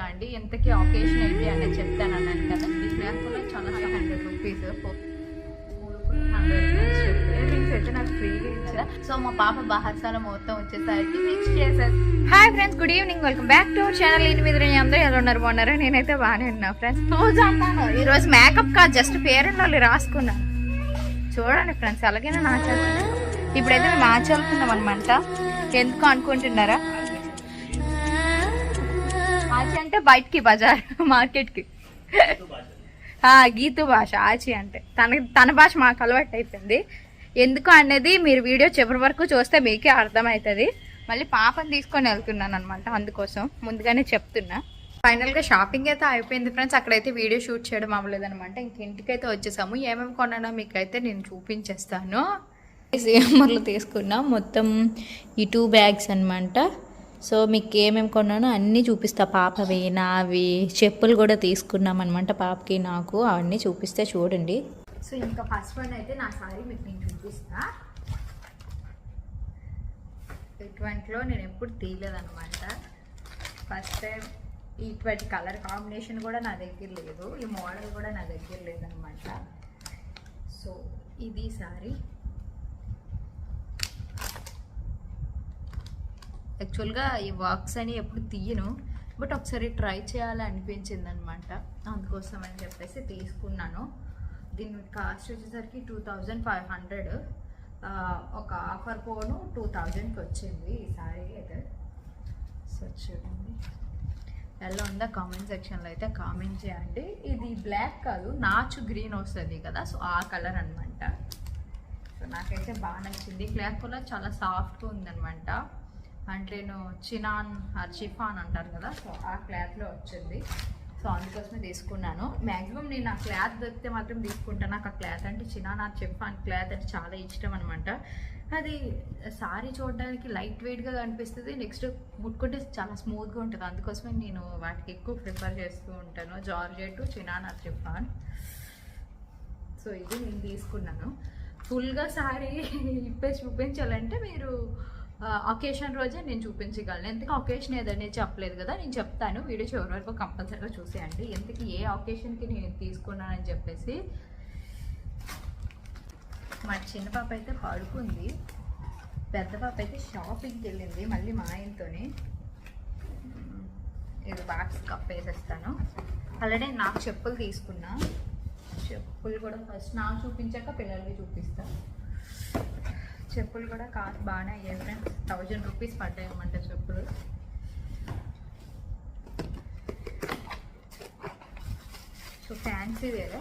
అండి. ఎంతకి ఆకేషన్ ఏంటి అనేది చెప్తాను అన్నాను కదా. ఈ బ్లాక్ కలర్ చాలా హండ్రెడ్ రూపీస్. సో మా పాప బాహసాల మొత్తం వచ్చేసరికి మిక్స్ చేసేది hi friends good evening welcome back to our channel ఇన్ని మీద అందరూ ఎలా ఉన్నారు? బాగున్నారా? నేనైతే బాగానే ఉన్నా ఫ్రెండ్స్ రోజు అన్నాను ఈరోజు మేకప్ కాదు జస్ట్ పేరు వాళ్ళు రాసుకున్నాను చూడండి ఫ్రెండ్స్ అలాగే నా ఇప్పుడైతే మేము ఆచలుతున్నాం అనమాట ఎందుకు అనుకుంటున్నారా? అంటే బయటికి బజార్ మార్కెట్కి. ఆ, గీతు భాష ఆచి అంటే. తన తన భాష మాకు అలవాటు అయిపోయింది ఎందుకు అనేది మీరు వీడియో చివరి వరకు చూస్తే మీకే అర్థమవుతుంది మళ్ళీ పాపని తీసుకొని వెళ్తున్నాను అనమాట అందుకోసం. ముందుగానే చెప్తున్నా. ఫైనల్గా షాపింగ్ అయితే అయిపోయింది ఫ్రెండ్స్ అక్కడైతే వీడియో షూట్ చేయడం అవ్వలేదనమాట ఇంక ఇంటికైతే వచ్చేసాము. ఏమేమి కొన్నానో మీకైతే నేను చూపించేస్తాను. సేమర్లు తీసుకున్నా. మొత్తం ఈ టూ బ్యాగ్స్ అనమాట సో మీకు ఏమేమి కొన్నానో అన్నీ చూపిస్తా. పాపవి నావి చెప్పులు కూడా తీసుకున్నాం అనమాట పాపకి నాకు. అవన్నీ చూపిస్తే చూడండి. సో ఇంకా ఫస్ట్ వన్ అయితే నా సారీ మీకు నేను చూపిస్తా. ఇటువంటిలో నేను ఎప్పుడు తీయలేదనమాట ఫస్ట్ టైం ఇటువంటి కలర్ కాంబినేషన్ కూడా నా దగ్గర లేదు. ఈ మోడల్ కూడా నా దగ్గర లేదనమాట సో ఇది సారీ. యాక్చువల్గా ఈ వర్క్స్ అని ఎప్పుడు తీయను బట్ ఒకసారి ట్రై చేయాలని అనిపించింది అనమాట అందుకోసం అని చెప్పేసి తీసుకున్నాను. దీని కాస్ట్ వచ్చేసరికి టూ థౌజండ్ ఫైవ్ హండ్రెడ్. ఒక ఆఫర్ పోను టూ థౌజండ్కి వచ్చింది ఈ సారీ అయితే. సో చూడండి ఎలా ఉందా కామెంట్ సెక్షన్లో అయితే కామెంట్ చేయండి. ఇది బ్లాక్ కాదు నాచు గ్రీన్ వస్తుంది కదా సో ఆ కలర్ అనమాట సో నాకైతే బాగా నచ్చింది. బ్లాక్ కలర్ చాలా సాఫ్ట్గా ఉందనమాట అంటే నేను చినాన్ ఆర్ అంటారు కదా సో ఆ క్లాత్లో వచ్చింది. సో అందుకోసమే తీసుకున్నాను. మ్యాక్సిమం నేను ఆ క్లాత్ దొరికితే మాత్రం తీసుకుంటాను. నాకు ఆ క్లాత్ అంటే చినాన్ ఆర్ షిఫాన్ క్లాత్ అంటే చాలా ఇష్టం అనమాట అది సారీ చూడడానికి లైట్ వెయిట్గా కనిపిస్తుంది. నెక్స్ట్ ముట్టుకుంటే చాలా స్మూత్గా ఉంటుంది. అందుకోసమే నేను వాటికి ఎక్కువ ప్రిఫర్ చేస్తూ ఉంటాను. జార్జెట్ చినాన్ ఆర్ సో ఇది నేను తీసుకున్నాను. ఫుల్గా సారీ ఇప్పేసి చూపించాలంటే మీరు అకేషన్ రోజే నేను చూపించగలను. ఎందుకు అకేషన్ ఏదని చెప్పలేదు కదా నేను చెప్తాను. వీడియో చివరి వరకు కంపల్సరీగా చూసేయండి. ఎందుకు ఏ అకేషన్కి నేను తీసుకున్నానని చెప్పేసి మా చిన్న పాప అయితే పడుకుంది. పెద్ద పాప అయితే షాపింగ్కి వెళ్ళింది మళ్ళీ మా ఆయనతోనే. ఇది బాక్స్ కప్ వేసేస్తాను. ఆల్రెడీ నాకు చెప్పులు తీసుకున్నా. చెప్పులు కూడా ఫస్ట్ నాకు చూపించాక పిల్లలకి చూపిస్తాను చెప్పులు కూడా కాస్ట్ బాగానే అయ్యాయి ఫ్రెండ్స్ థౌజండ్ రూపీస్ పడ్డాయి చెప్పులు. సో ఫ్యాన్సీ వేరే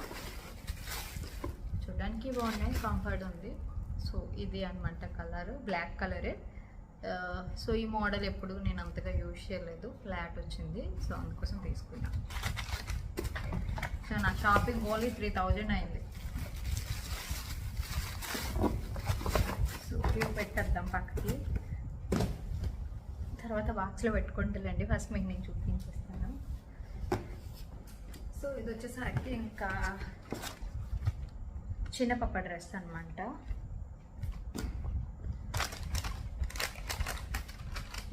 చూడడానికి బాగున్నాయి కంఫర్ట్ ఉంది. సో ఇది అనమాట కలర్ బ్లాక్ కలరే సో ఈ మోడల్ ఎప్పుడు నేను అంతగా యూజ్ చేయలేదు. ఫ్లాట్ వచ్చింది సో అందుకోసం తీసుకున్నా. సో నా షాపింగ్ ఓన్లీ త్రీ థౌజండ్ అయింది సో ఇవి పక్కకి తర్వాత బాక్స్లో పెట్టుకుంటుందండి ఫస్ట్ మీకు నేను చూపించేస్తాను. సో ఇది వచ్చేసరికి ఇంకా చిన్న పప్ప డ్రెస్ అనమాట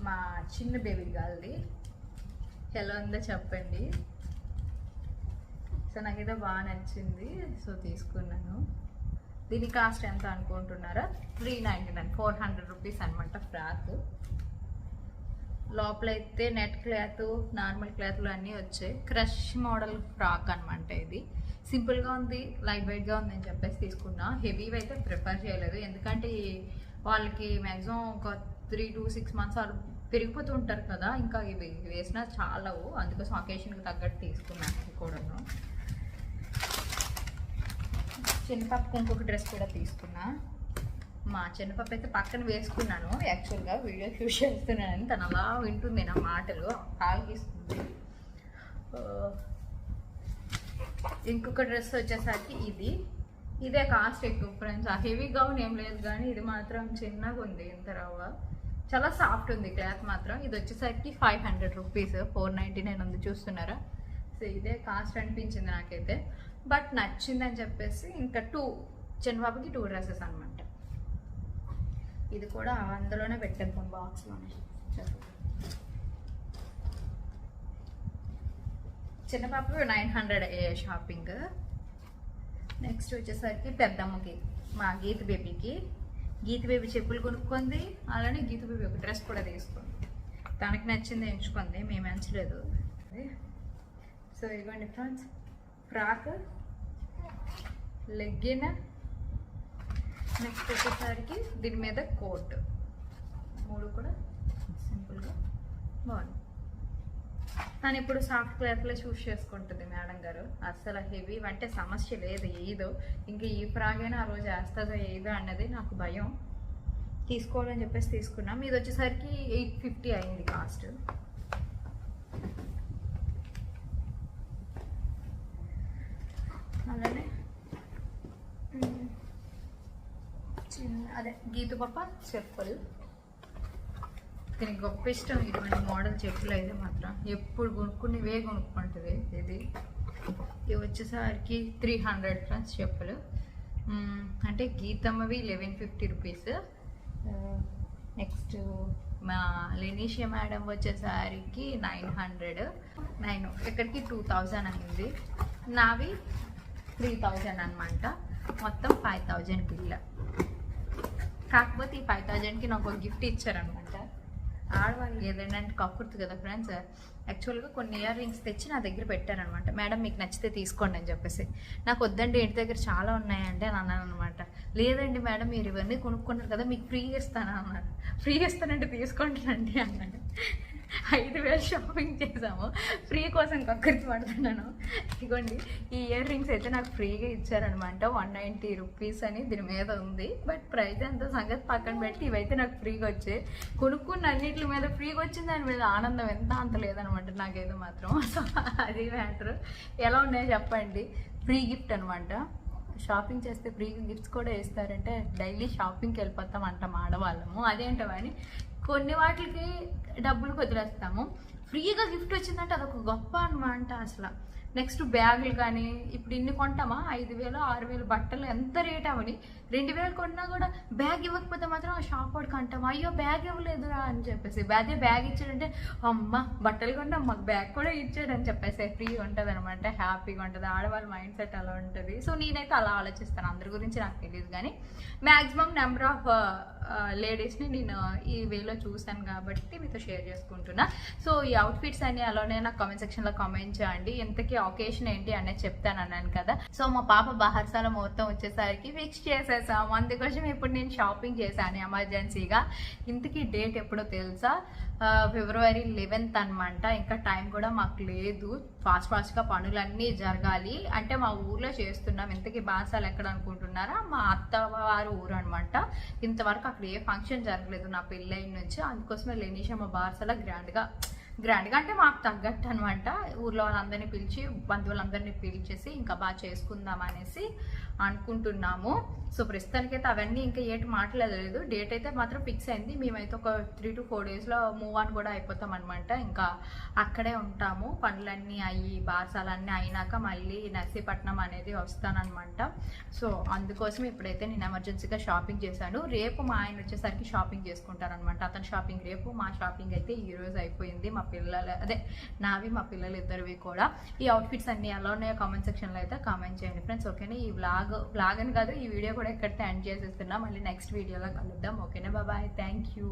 మా చిన్న బేబీ గాల్ది ఎలా ఉందో చెప్పండి. సో నాకు ఏదో బాగా నచ్చింది. సో తీసుకున్నాను. దీని కాస్ట్ ఎంత అనుకుంటున్నారా? Three ninety nine four hundred rupees అనమాట ఫ్రాక్. లోపల అయితే నెట్ క్లాత్ నార్మల్ క్లాత్లు అన్నీ వచ్చాయి. క్రష్ మోడల్ ఫ్రాక్ అనమాట ఇది. సింపుల్గా ఉంది లైట్ వెయిట్గా ఉంది అని చెప్పేసి తీసుకున్నా. హెవీవి అయితే ప్రిఫర్ చేయలేదు. ఎందుకంటే వాళ్ళకి మ్యాక్సిమం ఒక త్రీ టు సిక్స్ మంత్స్ వాళ్ళు పెరిగిపోతూ ఉంటారు కదా. ఇంకా ఇవి వేసినా చాలవు. అందుకోసం అకేషన్కి తగ్గట్టు తీసుకున్నాను కూడాను. చిన్నపాపకు ఇంకొక డ్రెస్ కూడా తీసుకున్నా. మా చిన్నపాప అయితే పక్కన వేసుకున్నాను. యాక్చువల్గా వీడియో షూట్ చేస్తున్నానని తను అలా వింటుంది నా మాటలు. ఆలోచిస్తుంది ఇంకొక డ్రెస్ వచ్చేసరికి ఇది. ఇదే కాస్ట్ ఎక్కువ ఫ్రెండ్స్. ఆ హెవీ గౌన్ ఏం లేదు కానీ ఇది మాత్రం చిన్నగా ఉంది. ఇంత రవ్వ. చాలా సాఫ్ట్ ఉంది క్లాత్ మాత్రం. ఇది వచ్చేసరికి five hundred rupees. Four ninety nine ఉంది. చూస్తున్నారా? సో ఇదే కాస్ట్ అనిపించింది నాకైతే. బట్ నచ్చిందని చెప్పేసి ఇంకా టూ చిన్నబాబుకి టూ డ్రెస్సెస్ అనమాట ఇది కూడా అందులోనే పెట్టేద్దాం బాక్స్లోనే చిన్న పాప నైన్ హండ్రెడ్ షాపింగ్ నెక్స్ట్ వచ్చేసరికి పెద్దమ్మకి మా గీత బేబీకి. గీత బేబీ చెప్పులు కొనుక్కుంది అలానే గీత బేబీ ఒక డ్రెస్ కూడా తీసుకుంది. తనకి నచ్చింది ఎంచుకుంది మేము ఎంచలేదు. సో ఇదిగోండి ఫ్రెండ్స్ ఫ్రాక్ లెగ్గిన నెక్స్ట్ వచ్చేసరికి దీని మీద కోట్. మూడు కూడా సింపుల్గా బాగుంది. తను ఇప్పుడు సాఫ్ట్ క్లాత్లో చూస్ చేసుకుంటుంది మేడం గారు. అస్సలు హెవీ అంటే సమస్య లేదు ఏదో. ఇంకా ఈ ఫ్రాగైనా ఆ రోజు వేస్తుందో ఏదో అన్నది నాకు భయం. తీసుకోవాలని చెప్పేసి తీసుకున్నాం. ఇది వచ్చేసరికి ఎయిట్ ఫిఫ్టీ అయింది కాస్ట్. అలానే ఉమ్, చిన్న అదే గీతు పాప చెప్పులు దీనికి గొప్ప ఇష్టం ఇటువంటి మోడల్ చెప్పులు అయితే మాత్రం ఎప్పుడు కొనుక్కునేవే కొనుక్కుంటుంది ఇది. ఇవి వచ్చేసరికి త్రీ హండ్రెడ్ ఫ్రెండ్స్ చెప్పులు. అంటే గీతమ్మవి లెవెన్ ఫిఫ్టీ రూపీస్ నెక్స్ట్ మా లెనీషియా మేడం వచ్చేసరికి నైన్ హండ్రెడ్ నైన్ ఇక్కడికి టూ థౌజండ్ అయింది. నావి త్రీ థౌజండ్ అనమాట మొత్తం ఫైవ్ థౌజండ్ బిల్ కాకపోతే ఈ ఫైవ్ థౌజండ్కి నాకు ఒక గిఫ్ట్ ఇచ్చారనమాట. ఆడవాళ్ళు ఏదైనా అంటే కక్కుర్తి కదా ఫ్రెండ్స్ యాక్చువల్గా కొన్ని ఇయర్ రింగ్స్ తెచ్చి నా దగ్గర పెట్టారనమాట. మేడం మీకు నచ్చితే తీసుకోండి అని చెప్పేసి. నాకు వద్దండి ఇంటి దగ్గర చాలా ఉన్నాయంటే అని అన్నాను అనమాట లేదండి మేడం మీరు ఇవన్నీ కొనుక్కున్నారు కదా మీకు ఫ్రీ ఇస్తాను అన్నాడు. ఫ్రీ ఇస్తానంటే తీసుకుంటానండి అన్నాడు. ఐదు వేలు షాపింగ్ చేసాము. ఫ్రీ కోసం కక్కరికి పడుతున్నాను. ఇదిగోండి ఈ ఇయర్ రింగ్స్ అయితే నాకు ఫ్రీగా ఇచ్చారనమాట. వన్ నైంటీ రూపీస్ అని దీని మీద ఉంది. బట్ ప్రైస్ ఎంత సంగతి పక్కన పెట్టి ఇవైతే నాకు ఫ్రీగా వచ్చాయి. కొనుక్కున్న అన్నిటి మీద ఫ్రీగా వచ్చింది దాని మీద ఆనందం ఎంత అంత లేదనమాట నాకేదో మాత్రం. సో అది మ్యాటర్. ఎలా ఉన్నాయో చెప్పండి. ఫ్రీ గిఫ్ట్ అనమాట. షాపింగ్ చేస్తే ఫ్రీగా గిఫ్ట్స్ కూడా ఇస్తారంటే డైలీ షాపింగ్కి వెళ్ళిపోతాం అంటాం ఆడవాళ్ళము. అదేంటో అని కొన్ని వాటికి డబ్బులు వదిలేస్తాము ఫ్రీగా గిఫ్ట్ వచ్చిందంటే అదొక గొప్ప అనమాట అసలు. నెక్స్ట్ బ్యాగులు కానీ ఇప్పుడు ఇన్ని కొంటామా? ఐదు వేలు ఆరు వేలు బట్టలు ఎంత రేట్ అవని? రెండు వేలు కొన్నా కూడా బ్యాగ్ ఇవ్వకపోతే మాత్రం ఆ షాప్ వాడికి అంటాం అయ్యో బ్యాగ్ ఇవ్వలేదురా అని చెప్పేసి. అదే బ్యాగ్ ఇచ్చాడంటే అమ్మ బట్టలు కొన్నా మాకు బ్యాగ్ కూడా ఇచ్చాడని చెప్పేసి. ఫ్రీగా ఉంటుంది అనమాట హ్యాపీగా ఉంటుంది. ఆడవాళ్ళ మైండ్ సెట్ అలా ఉంటుంది. సో నేనైతే అలా ఆలోచిస్తాను. అందరి గురించి నాకు తెలియదు కానీ మ్యాక్సిమం నెంబర్ ఆఫ్ లేడీస్ని నేను ఈ వేలో చూశాను కాబట్టి మీతో షేర్ చేసుకుంటున్నా. సో ఈ అవుట్ఫిట్స్ అన్ని అలానే నాకు కామెంట్ సెక్షన్లో కామెంట్ చేయండి. ఇంతకీ ఒకేషన్ ఏంటి అనేది చెప్తాను అన్నాను కదా. సో మా పాప బాహర్సాల మొత్తం వచ్చేసరికి ఫిక్స్ చేసేసాం. అందుకోసం ఇప్పుడు నేను షాపింగ్ చేశాను ఎమర్జెన్సీగా ఇంతకీ డేట్ ఎప్పుడో తెలుసా? ఫిబ్రవరి లెవెన్త్ అనమాట ఇంకా టైం కూడా మాకు లేదు. ఫాస్ట్ ఫాస్ట్గా పనులన్నీ జరగాలి. అంటే మా ఊర్లో చేస్తున్నాం. ఇంతకీ బాసాలు ఎక్కడ అనుకుంటున్నారా? మా అత్తవారు ఊరు అనమాట ఇంతవరకు అక్కడ ఏ ఫంక్షన్ జరగలేదు నా పెళ్ళైన నుంచి. అందుకోసమే లెనీషా మా బార్సలో గ్రాండ్గా గ్రాండ్గా అంటే మాకు తగ్గట్టు అనమాట ఊర్లో వాళ్ళందరినీ పిలిచి బంధువులందరినీ పిలిచేసి ఇంకా బాగా చేసుకుందాం అనేసి అనుకుంటున్నాము. సో ప్రస్తుతానికైతే అవన్నీ ఇంకా ఏంటి మాట్లాడలేదు. డేట్ అయితే మాత్రం ఫిక్స్ అయింది. మేమైతే ఒక త్రీ టు ఫోర్ డేస్లో మూవ్ ఆన్ కూడా అయిపోతాం అనమాట ఇంకా అక్కడే ఉంటాము. పనులన్నీ అయ్యి బాసాలన్నీ అయినాక మళ్ళీ నర్సీపట్నం అనేది వస్తానమాట సో అందుకోసం ఇప్పుడైతే నేను ఎమర్జెన్సీగా షాపింగ్ చేశాను. రేపు మా ఆయన వచ్చేసరికి షాపింగ్ చేసుకుంటారనమాట. అతని షాపింగ్ రేపు మా షాపింగ్ అయితే ఈరోజు అయిపోయింది. మా పిల్లలు అదే నావి మా పిల్లలు ఇద్దరివి కూడా. ఈ అవుట్ఫిట్స్ అన్ని ఎలా ఉన్నాయో కామెంట్ సెక్షన్లో అయితే కామెంట్ చేయండి ఫ్రెండ్స్ ఓకేనా ఈ వ్లాగ్ వ్లాగ్ అని కాదు ఈ వీడియో కూడా ఎక్కడితే ఎండ్ చేసేస్తున్నా. మళ్ళీ నెక్స్ట్ వీడియోలో కలుద్దాం ఓకేనా బాబాయ్ థ్యాంక్ యూ